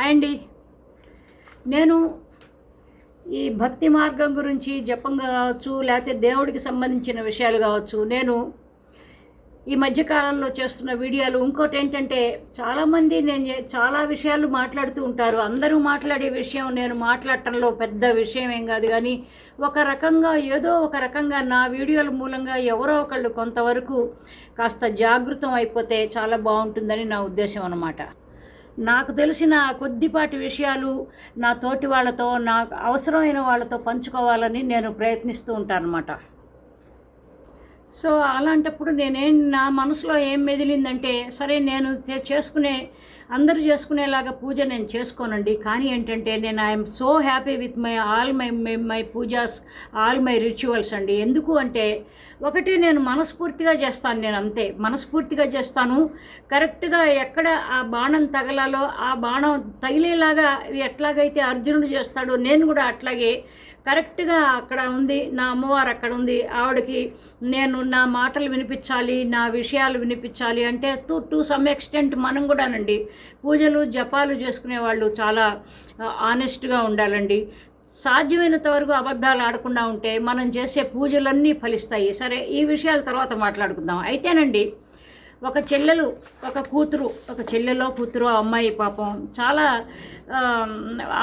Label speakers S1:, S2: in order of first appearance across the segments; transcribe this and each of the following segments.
S1: Hi అండి. నేను ఈ భక్తి మార్గం గురించి జపం కావచ్చు లేకపోతే దేవుడికి సంబంధించిన విషయాలు కావచ్చు నేను ఈ మధ్యకాలంలో చేస్తున్న వీడియోలు ఇంకోటి ఏంటంటే చాలామంది నేను చాలా విషయాలు మాట్లాడుతూ ఉంటారు. అందరూ మాట్లాడే విషయం నేను మాట్లాడటంలో పెద్ద విషయం ఏం కాదు. కానీ ఒక రకంగా ఏదో ఒక రకంగా నా వీడియోల మూలంగా ఎవరో ఒకళ్ళు కొంతవరకు కాస్త జాగృతం అయిపోతే చాలా బాగుంటుందని నా ఉద్దేశం అన్నమాట. నాకు తెలిసిన కొద్దిపాటి విషయాలు నా తోటి వాళ్ళతో నాకు అవసరమైన వాళ్ళతో పంచుకోవాలని నేను ప్రయత్నిస్తూ ఉంటాను సో అలాంటప్పుడు నేనేం నా మనసులో ఏం మెదిలిందంటే సరే నేను చేసుకునే అందరూ చేసుకునేలాగా పూజ నేను చేసుకోనండి. కానీ ఏంటంటే నేను I'm so happy with my all my my pujas all my rituals అండి. ఎందుకు అంటే ఒకటి నేను మనస్ఫూర్తిగా చేస్తాను నేను అంతే. మనస్ఫూర్తిగా చేస్తాను. కరెక్ట్గా ఎక్కడ ఆ బాణం తగలాలో ఆ బాణం తగిలేలాగా ఎట్లాగైతే అర్జునుడు చేస్తాడో నేను కూడా అట్లాగే కరెక్ట్గా అక్కడ ఉంది నా అమ్మవారు అక్కడ ఉంది ఆవిడకి నేను నా మాటలు వినిపించాలి నా విషయాలు వినిపించాలి అంటే టు టు సమ్ ఎక్స్టెంట్ మనం కూడానండి. పూజలు జపాలు చేసుకునే వాళ్ళు చాలా ఆనెస్ట్గా ఉండాలండి. సాధ్యమైనంత వరకు అబద్ధాలు ఆడకుండా ఉంటే మనం చేసే పూజలన్నీ ఫలిస్తాయి. సరే ఈ విషయాల తర్వాత మాట్లాడుకుందాం. అయితేనండి ఒక చెల్లెలు ఒక కూతురు ఒక చెల్లెలో కూతురు ఆ అమ్మాయి పాపం. చాలా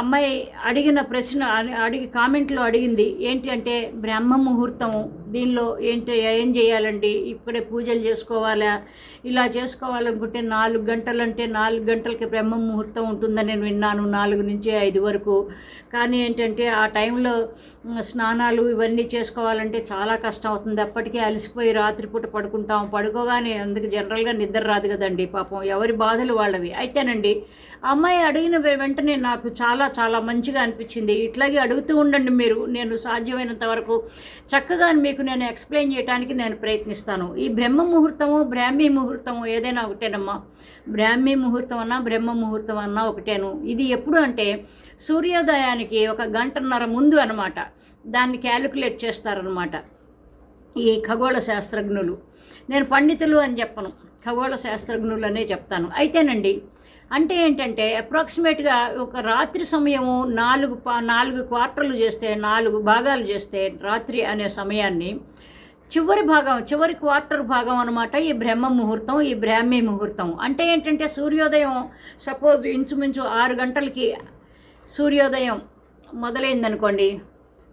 S1: అమ్మాయి అడిగిన ప్రశ్న అడిగి కామెంట్లో అడిగింది ఏంటి అంటే బ్రహ్మ ముహూర్తము. దీనిలో ఏంటి ఏం చేయాలండి? ఇప్పుడే పూజలు చేసుకోవాలా? ఇలా చేసుకోవాలనుకుంటే నాలుగు గంటలంటే నాలుగు గంటలకి బ్రహ్మ ముహూర్తం ఉంటుందని నేను విన్నాను నాలుగు నుంచి ఐదు వరకు. కానీ ఏంటంటే ఆ టైంలో స్నానాలు ఇవన్నీ చేసుకోవాలంటే చాలా కష్టం అవుతుంది. అప్పటికే అలసిపోయి రాత్రిపూట పడుకుంటాం. పడుకోగానే అందుకు జనరల్గా నిద్ర రాదు కదండి పాపం. ఎవరి బాధలు వాళ్ళవి. అయితేనండి అమ్మాయి అడిగిన వెంటనే నాకు చాలా చాలా మంచిగా అనిపించింది. ఇట్లాగే అడుగుతూ ఉండండి మీరు. నేను సాధ్యమైనంత వరకు చక్కగా మీకు మీకు నేను ఎక్స్ప్లెయిన్ చేయడానికి నేను ప్రయత్నిస్తాను. ఈ బ్రహ్మ ముహూర్తము బ్రాహ్మీ ముహూర్తము ఏదైనా ఒకటేనమ్మా. బ్రాహ్మీ ముహూర్తం అన్నా బ్రహ్మ ముహూర్తం అన్నా ఒకటేను. ఇది ఎప్పుడు అంటే సూర్యోదయానికి ఒక గంటన్నర ముందు అనమాట దాన్ని క్యాలిక్యులేట్ చేస్తారనమాట ఈ ఖగోళ శాస్త్రజ్ఞులు. నేను పండితులు అని చెప్పను. ఖగోళ శాస్త్రజ్ఞులు అనే చెప్తాను. అయితేనండి అంటే ఏంటంటే అప్రాక్సిమేట్గా ఒక రాత్రి సమయము నాలుగు నాలుగు క్వార్టర్లు చేస్తే నాలుగు భాగాలు చేస్తే రాత్రి అనే సమయాన్ని చివరి భాగం చివరి క్వార్టర్ భాగం అనమాట ఈ బ్రహ్మ ముహూర్తం ఈ బ్రాహ్మీ ముహూర్తం. అంటే ఏంటంటే సూర్యోదయం సపోజ్ ఇంచుమించు ఆరు గంటలకి సూర్యోదయం మొదలైందనుకోండి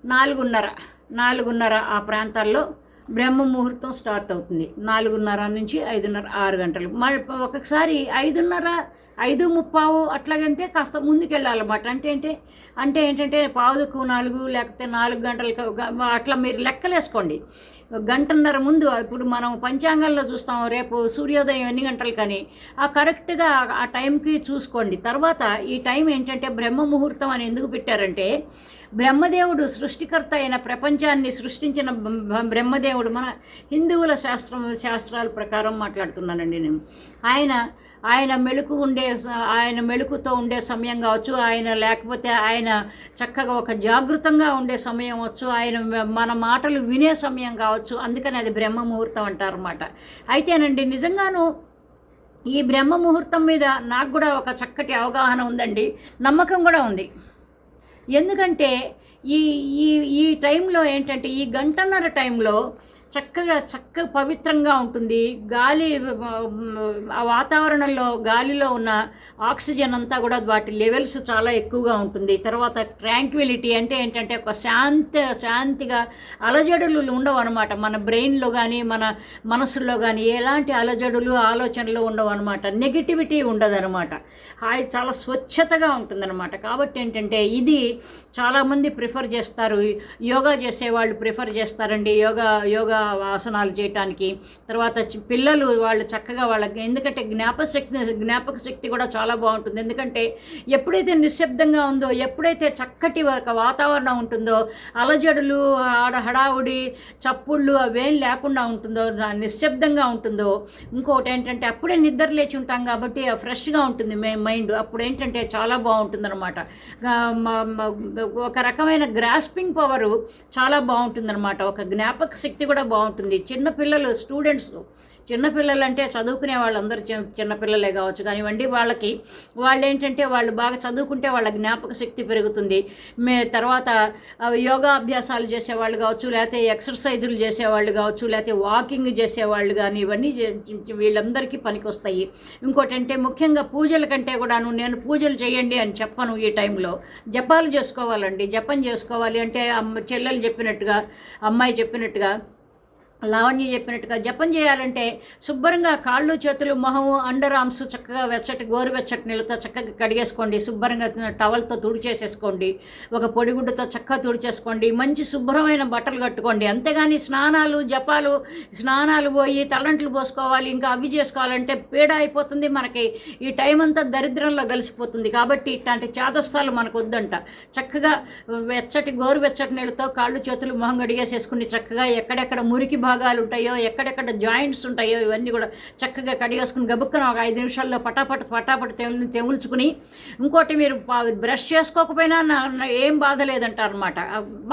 S1: నాలుగున్నర నాలుగున్నర ఆ ప్రాంతాల్లో బ్రహ్మ ముహూర్తం స్టార్ట్ అవుతుంది. నాలుగున్నర నుంచి ఐదున్నర ఆరు గంటలు మళ్ళీ ఒకసారి ఐదున్నర ఐదు ముప్పావు అట్లాగంటే కాస్త ముందుకెళ్ళాలన్నమాట. అంటే ఏంటి? అంటే ఏంటంటే పావుకు నాలుగు లేకపోతే నాలుగు గంటలకు అట్లా మీరు లెక్కలేసుకోండి. గంటన్నర ముందు ఇప్పుడు మనం పంచాంగంలో చూస్తాం రేపు సూర్యోదయం ఎన్ని గంటలు కానీ ఆ కరెక్ట్గా ఆ టైంకి చూసుకోండి. తర్వాత ఈ టైం ఏంటంటే బ్రహ్మ ముహూర్తం అని ఎందుకు పెట్టారంటే బ్రహ్మదేవుడు సృష్టికర్త అయిన ప్రపంచాన్ని సృష్టించిన బ్రహ్మదేవుడు మన హిందువుల శాస్త్రం శాస్త్రాల ప్రకారం మాట్లాడుతున్నానండి నేను. ఆయన ఆయన మెళుకు ఉండే ఆయన మెళుకుతో ఉండే సమయం కావచ్చు ఆయన లేకపోతే ఆయన చక్కగా ఒక జాగృతంగా ఉండే సమయం వచ్చు ఆయన మన మాటలు వినే సమయం కావచ్చు అందుకని అది బ్రహ్మ ముహూర్తం అంటారన్నమాట. అయితేనండి నిజంగాను ఈ బ్రహ్మ ముహూర్తం మీద నాకు కూడా ఒక చక్కటి అవగాహన ఉందండి నమ్మకం కూడా ఉంది. ఎందుకంటే ఈ ఈ ఈ టైంలో ఏంటంటే ఈ గంటన్నర టైంలో చక్కగా చక్కగా పవిత్రంగా ఉంటుంది. గాలి ఆ వాతావరణంలో గాలిలో ఉన్న ఆక్సిజన్ అంతా కూడా వాటి లెవెల్స్ చాలా ఎక్కువగా ఉంటుంది. తర్వాత ట్రాంక్విలిటీ అంటే ఏంటంటే ఒక శాంతి శాంతిగా అలజడులు ఉండవు అనమాట మన బ్రెయిన్లో కానీ మన మనసులో కానీ ఎలాంటి అలజడులు ఆలోచనలు ఉండవు అనమాట నెగిటివిటీ ఉండదనమాట అది చాలా స్వచ్ఛతగా ఉంటుందన్నమాట. కాబట్టి ఏంటంటే ఇది చాలామంది ప్రిఫర్ చేస్తారు. యోగా చేసేవాళ్ళు ప్రిఫర్ చేస్తారండి. యోగా యోగా ఆసనాలు చేయటానికి తర్వాత చి- పిల్లలు వాళ్ళు చక్కగా వాళ్ళకి ఎందుకంటే జ్ఞాపశక్తి జ్ఞాపక శక్తి కూడా చాలా బాగుంటుంది. ఎందుకంటే ఎప్పుడైతే నిశ్శబ్దంగా ఉందో ఎప్పుడైతే చక్కటి ఒక వాతావరణం ఉంటుందో అలజడులు ఆడ హడావుడి చప్పుళ్ళు అవేం లేకుండా ఉంటుందో నిశ్శబ్దంగా ఉంటుందో ఇంకోటి ఏంటంటే అప్పుడే నిద్ర లేచి ఉంటాం కాబట్టి ఫ్రెష్గా ఉంటుంది మే మైండ్. అప్పుడు ఏంటంటే చాలా బాగుంటుందన్నమాట. ఒక రకమైన గ్రాస్పింగ్ పవరు చాలా బాగుంటుందన్నమాట. ఒక జ్ఞాపక శక్తి కూడా బాగుంటుంది. చిన్నపిల్లలు స్టూడెంట్స్ చిన్నపిల్లలు అంటే చదువుకునే వాళ్ళందరూ చిన్నపిల్లలే కావచ్చు కానివ్వండి వాళ్ళకి. వాళ్ళు ఏంటంటే వాళ్ళు బాగా చదువుకుంటే వాళ్ళ జ్ఞాపక శక్తి పెరుగుతుంది. మే తర్వాత యోగా అభ్యాసాలు చేసేవాళ్ళు కావచ్చు లేకపోతే ఎక్సర్సైజులు చేసేవాళ్ళు కావచ్చు లేకపోతే వాకింగ్ చేసేవాళ్ళు కానీ ఇవన్నీ చే- వీళ్ళందరికీ పనికొస్తాయి. ఇంకోటి అంటే ముఖ్యంగా పూజల కంటే కూడాను నేను పూజలు చేయండి అని చెప్పను ఈ టైంలో. జపాలు చేసుకోవాలండి. జపం చేసుకోవాలి అంటే అమ్మ చెల్లెలు చెప్పినట్టుగా అమ్మాయి చెప్పినట్టుగా లావణ్య చెప్పినట్టుగా జపం చేయాలంటే శుభ్రంగా కాళ్ళు చేతులు మొహము అండర్ ఆర్మ్స్ చక్కగా వెచ్చటి గోరువెచ్చటి నీళ్ళతో చక్కగా కడిగేసుకోండి. శుభ్రంగా టవల్తో తుడిచేసేసుకోండి ఒక పొడిగుడ్డతో చక్కగా తుడిచేసుకోండి మంచి శుభ్రమైన బట్టలు కట్టుకోండి. అంతేగాని స్నానాలు జపాలు స్నానాలు పోయి తలంట్లు పోసుకోవాలి ఇంకా అవి చేసుకోవాలంటే పీడ అయిపోతుంది మనకి. ఈ టైం అంతా దరిద్రంలో కలిసిపోతుంది కాబట్టి ఇట్లాంటి చేతస్థాలు మనకు వద్దంట. చక్కగా వెచ్చటి గోరువెచ్చటి నీళ్ళతో కాళ్ళు చేతులు మొహం కడిగేసేసుకుని చక్కగా ఎక్కడెక్కడ మురికి భాగాలు ఉంటాయో ఎక్కడెక్కడ జాయింట్స్ ఉంటాయో ఇవన్నీ కూడా చక్కగా కడిగేసుకుని గబుక్కన ఒక ఐదు నిమిషాల్లో పటాపట పటాపట తెలు తెగుల్చుకుని ఇంకోటి మీరు బ్రష్ చేసుకోకపోయినా ఏం బాధ లేదంట అనమాట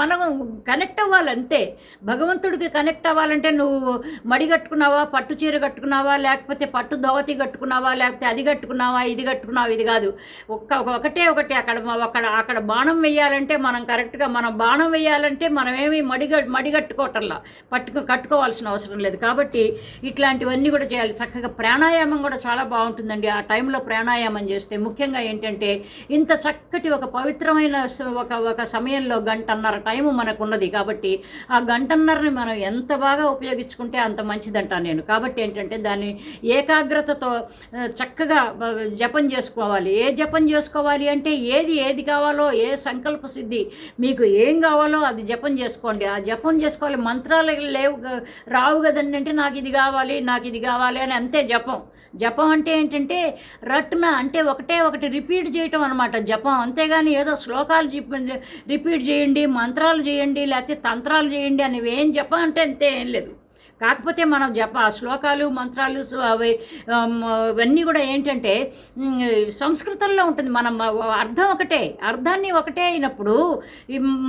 S1: మనం కనెక్ట్ అవ్వాలి అంతే భగవంతుడికి కనెక్ట్ అవ్వాలంటే నువ్వు మడి కట్టుకున్నావా పట్టు చీర కట్టుకున్నావా లేకపోతే పట్టు ధోవతి కట్టుకున్నావా లేకపోతే అది కట్టుకున్నావా ఇది కట్టుకున్నావా ఇది కాదు. ఒక్క ఒకటే ఒకటి. అక్కడ అక్కడ అక్కడ బాణం వేయాలంటే మనం కరెక్ట్గా మనం బాణం వేయాలంటే మనం ఏమి మడిగ మడిగట్టుకోవటంలా పట్టుకు పెట్టుకోవాల్సిన అవసరం లేదు. కాబట్టి ఇట్లాంటివన్నీ కూడా చేయాలి. చక్కగా ప్రాణాయామం కూడా చాలా బాగుంటుందండి. ఆ టైంలో ప్రాణాయామం చేస్తే ముఖ్యంగా ఏంటంటే ఇంత చక్కటి ఒక పవిత్రమైన ఒక ఒక సమయంలో గంటన్నర టైం మనకున్నది. కాబట్టి ఆ గంటన్నరని మనం ఎంత బాగా ఉపయోగించుకుంటే అంత మంచిదంటా నేను. కాబట్టి ఏంటంటే దాన్ని ఏకాగ్రతతో చక్కగా జపం చేసుకోవాలి. ఏ జపం చేసుకోవాలి అంటే ఏది ఏది కావాలో ఏ సంకల్ప సిద్ధి మీకు ఏం కావాలో అది జపం చేసుకోండి. ఆ జపం చేసుకోవాలి. మంత్రాలు లేవు రావు కదండి అంటే నాకు ఇది కావాలి నాకు ఇది కావాలి అని అంతే జపం. జపం అంటే ఏంటంటే రట్న అంటే ఒకటే ఒకటి రిపీట్ చేయటం అనమాట జపం అంతేగాని ఏదో శ్లోకాలు రిపీట్ చేయండి మంత్రాలు చేయండి లేకపోతే తంత్రాలు చేయండి అని ఏం జపం అంటే అంతే ఏం లేదు. కాకపోతే మనం జప ఆ శ్లోకాలు మంత్రాలు అవి ఇవన్నీ కూడా ఏంటంటే సంస్కృతంలో ఉంటుంది. మనం అర్థం ఒకటే అర్థాన్ని ఒకటే అయినప్పుడు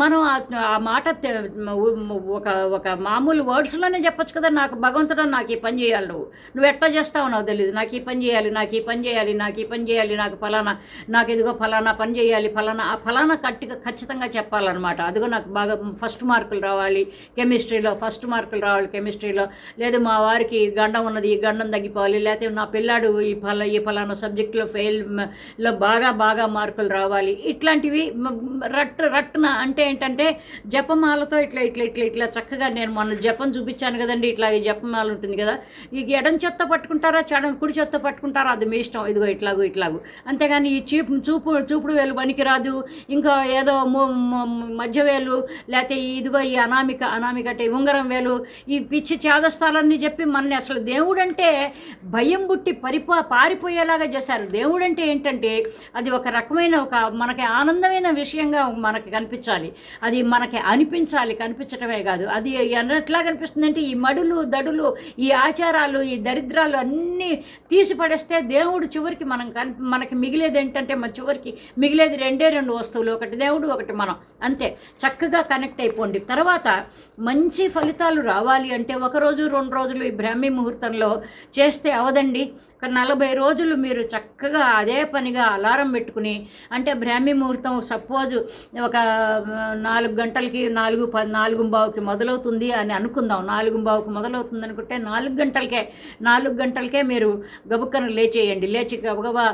S1: మనం ఆ- మాట ఒక ఒక మామూలు వర్డ్స్లోనే చెప్పొచ్చు కదా నాకు భగవంతుడు నాకు ఈ పని చేయాలి నువ్వు. నువ్వు ఎట్లా చేస్తావు నాకు తెలియదు నాకు ఈ పని చేయాలి నాకు ఈ పని చేయాలి నాకు ఈ పని చేయాలి నాకు ఫలానా నాకు ఇదిగో ఫలానా పని చేయాలి ఫలానా ఆ ఫలానా కట్టిగా ఖచ్చితంగా చెప్పాలన్నమాట. అదిగో నాకు బాగా ఫస్ట్ మార్కులు రావాలి కెమిస్ట్రీలో ఫస్ట్ మార్కులు రావాలి కెమిస్ట్రీలో లేదు మా వారికి గండం ఉన్నది ఈ గండం తగ్గిపోవాలి. లేకపోతే నా పిల్లాడు ఈ పలా ఈ ఫలానా సబ్జెక్టులో ఫెయిల్లో బాగా బాగా మార్కులు రావాలి. ఇట్లాంటివి రట్ రట్న అంటే ఏంటంటే జపమాలతో ఇట్లా ఇట్లా ఇట్లా ఇట్లా చక్కగా నేను మొన్న జపం చూపించాను కదండి. ఇట్లా ఈ జపమాల ఉంటుంది కదా. ఈ ఎడం చెత్త పట్టుకుంటారా చెడం కుడి చెత్త పట్టుకుంటారా? అది మీ ఇష్టం. ఇదిగో ఇట్లాగో ఇట్లాగో. అంతేగాని ఈ చూపు చూపు చూపుడు వేలు పనికిరాదు. ఇంకా ఏదో మధ్య వేలు లేకపోతే ఇదిగో ఈ అనామిక అనామిక అంటే ఉంగరం వేలు ఈ పిచ్చి చేదస్తాలన్నీ చెప్పి మనల్ని అసలు దేవుడంటే భయం బుట్టి పరిపో పారిపోయేలాగా చేశారు. దేవుడంటే ఏంటంటే అది ఒక రకమైన ఒక మనకి ఆనందమైన విషయంగా మనకి కనిపించాలి. అది మనకి అనిపించాలి కనిపించటమే కాదు. అది ఎట్లా కనిపిస్తుంది అంటే ఈ మడులు దడులు ఈ ఆచారాలు ఈ దరిద్రాలు అన్నీ తీసి పడేస్తే దేవుడు చివరికి మనం కన్ మనకి మిగిలేది ఏంటంటే మన చివరికి మిగిలేది రెండే రెండు వస్తువులు. ఒకటి దేవుడు ఒకటి మనం. అంతే. చక్కగా కనెక్ట్ అయిపోండి. తర్వాత మంచి ఫలితాలు రావాలి అంటే ఒక రోజు రెండు రోజులు ఈ బ్రాహ్మీ ముహూర్తంలో చేస్తే అవదండి. ఒక నలభై రోజులు మీరు చక్కగా అదే పనిగా అలారం పెట్టుకుని అంటే బ్రాహ్మీ ముహూర్తం సపోజ్ ఒక నాలుగు గంటలకి నాలుగు ప నాలుగు బావుకి మొదలవుతుంది అని అనుకుందాం. నాలుగు బావుకి మొదలవుతుంది అనుకుంటే నాలుగు గంటలకే నాలుగు గంటలకే మీరు గబుక్కను లేచేయండి. లేచి గబగబా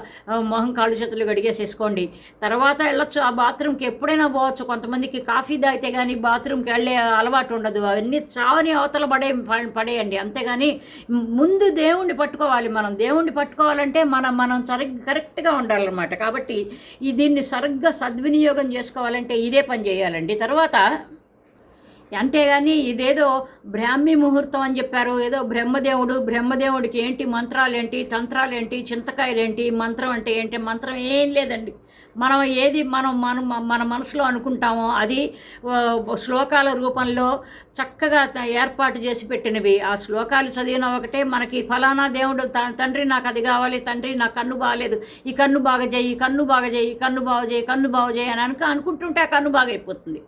S1: మొహం కాళ్ళు చేతులు గడిగేసేసుకోండి తర్వాత వెళ్ళొచ్చు. ఆ బాత్రూమ్కి ఎప్పుడైనా పోవచ్చు. కొంతమందికి కాఫీ తాగితే కానీ బాత్రూమ్కి వెళ్ళే అలవాటు ఉండదు. అవన్నీ చావని అవతల పడే పడేయండి. అంతేగాని ముందు దేవుణ్ణి పట్టుకోవాలి మనం. దేవుణ్ణి పట్టుకోవాలంటే మనం మనం సరిగ్గా కరెక్ట్గా ఉండాలన్నమాట. కాబట్టి ఈ దీన్ని సరిగ్గా సద్వినియోగం చేసుకోవాలంటే ఇదే పని చేయాలండి. తర్వాత అంతేగాని ఇదేదో బ్రాహ్మీ ముహూర్తం అని చెప్పారు ఏదో బ్రహ్మదేవుడు బ్రహ్మదేవుడికి ఏంటి మంత్రాలు ఏంటి తంత్రాలు ఏంటి చింతకాయలు ఏంటి మంత్రం అంటే ఏంటి మంత్రం ఏం లేదండి. మనం ఏది మనం మనం మన మనసులో అనుకుంటామో అది శ్లోకాల రూపంలో చక్కగా త- ఏర్పాటు చేసి పెట్టినవి. ఆ శ్లోకాలు చదివిన ఒకటే మనకి ఫలానా దేవుడు త- తండ్రి నాకు అది కావాలి తండ్రి నా కన్ను బాగాలేదు. ఈ కన్ను బాగా చేయి ఈ కన్ను బాగా చేయి ఈ కన్ను బాగా చేయి కన్ను బాగా చేయి అని అనుకుంటుంటే ఆ కన్ను బాగా అయిపోతుంది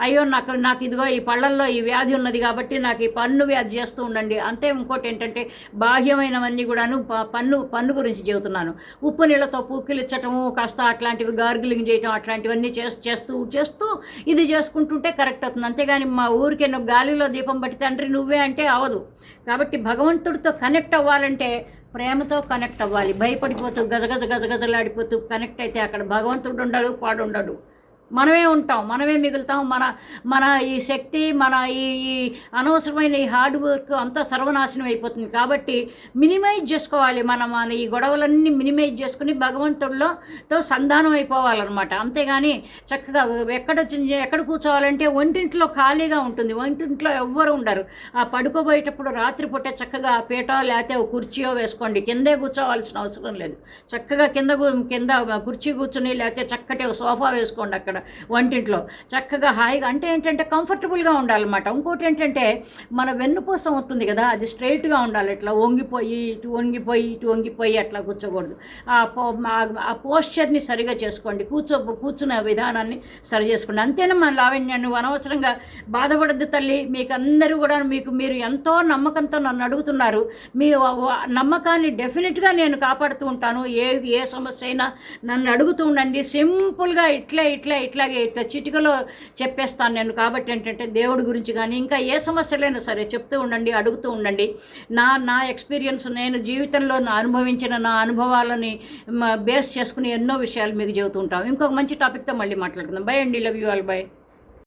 S1: అయ్యో నాకు నాకు ఇదిగో ఈ పళ్ళల్లో ఈ వ్యాధి ఉన్నది కాబట్టి నాకు ఈ పన్ను వ్యాధి చేస్తూ ఉండండి. అంటే ఇంకోటి ఏంటంటే బాహ్యమైనవన్నీ కూడాను ప- పన్ను పన్ను గురించి చెబుతున్నాను. ఉప్పు నీళ్ళతో పూకిలిచ్చటము కాస్త అట్లాంటివి గార్గిలింగ్ చేయటం అట్లాంటివన్నీ చేస్తూ చేస్తూ చేస్తూ ఇది చేసుకుంటుంటే కరెక్ట్ అవుతుంది. అంతేగాని మా ఊరికే నువ్వు గాలిలో దీపం పట్టి తండ్రి నువ్వే అంటే అవదు. కాబట్టి భగవంతుడితో కనెక్ట్ అవ్వాలంటే ప్రేమతో కనెక్ట్ అవ్వాలి. భయపడిపోతూ గజగజ గజగజలాడిపోతూ కనెక్ట్ అయితే అక్కడ భగవంతుడు ఉండడు పాడు ఉండడు. మనమే ఉంటాం మనమే మిగులుతాం. మన మన ఈ శక్తి మన ఈ ఈ అనవసరమైన ఈ హార్డ్ వర్క్ అంతా సర్వనాశనం అయిపోతుంది. కాబట్టి మినిమైజ్ చేసుకోవాలి మన మన ఈ గొడవలన్నీ మినిమైజ్ చేసుకుని భగవంతుడిలోతో సంధానం అయిపోవాలన్నమాట. అంతేగాని చక్కగా ఎక్కడ ఎక్కడ కూర్చోవాలంటే ఒంటింట్లో ఖాళీగా ఉంటుంది. ఒంటింట్లో ఎవ్వరు ఉండరు. ఆ పడుకోబోయేటప్పుడు రాత్రిపూట చక్కగా ఆ పీట లేకపోతే కుర్చీయో వేసుకోండి. కిందే కూర్చోవాల్సిన అవసరం లేదు. చక్కగా కింద కింద కుర్చీ కూర్చుని లేకపోతే చక్కటి ఒక సోఫా వేసుకోండి అక్కడ. వంటింట్లో. చక్కగా హాయిగా అంటే ఏంటంటే కంఫర్టబుల్గా ఉండాలన్నమాట. ఇంకోటి ఏంటంటే మన వెన్నుపూస ఉంటుంది కదా అది స్ట్రైట్గా ఉండాలి. ఇట్లా వంగిపోయి ఇటు వంగిపోయి ఇటు వంగిపోయి అట్లా కూర్చోకూడదు. ఆ పో ఆ- పోస్చర్ని సరిగా చేసుకోండి. కూర్చో కూర్చునే విధానాన్ని సరి చేసుకోండి. అంతేనా మన లావణ్య? నువ్వు అనవసరంగా బాధపడద్దు తల్లి. మీకు అందరూ కూడా మీకు మీరు ఎంతో నమ్మకంతో నన్ను అడుగుతున్నారు. మీ నమ్మకాన్ని డెఫినెట్గా నేను కాపాడుతూ ఉంటాను. ఏ ఏ సమస్య అయినా నన్ను అడుగుతూ ఉండండి. సింపుల్గా ఇట్లే ఇట్లే ఇట్లాగే ఇట్లా చిటికలో చెప్పేస్తాను నేను కాబట్టి ఏంటంటే దేవుడి గురించి కానీ ఇంకా ఏ సమస్యలైనా సరే చెప్తూ ఉండండి అడుగుతూ ఉండండి. నా నా ఎక్స్పీరియన్స్ నేను జీవితంలో నా అనుభవించిన నా అనుభవాలని బేస్ చేసుకుని ఎన్నో విషయాలు మీకు చెబుతూ ఉంటాం. ఇంకొక మంచి టాపిక్తో మళ్ళీ మాట్లాడుకుందాం. బై అండి. Love you all by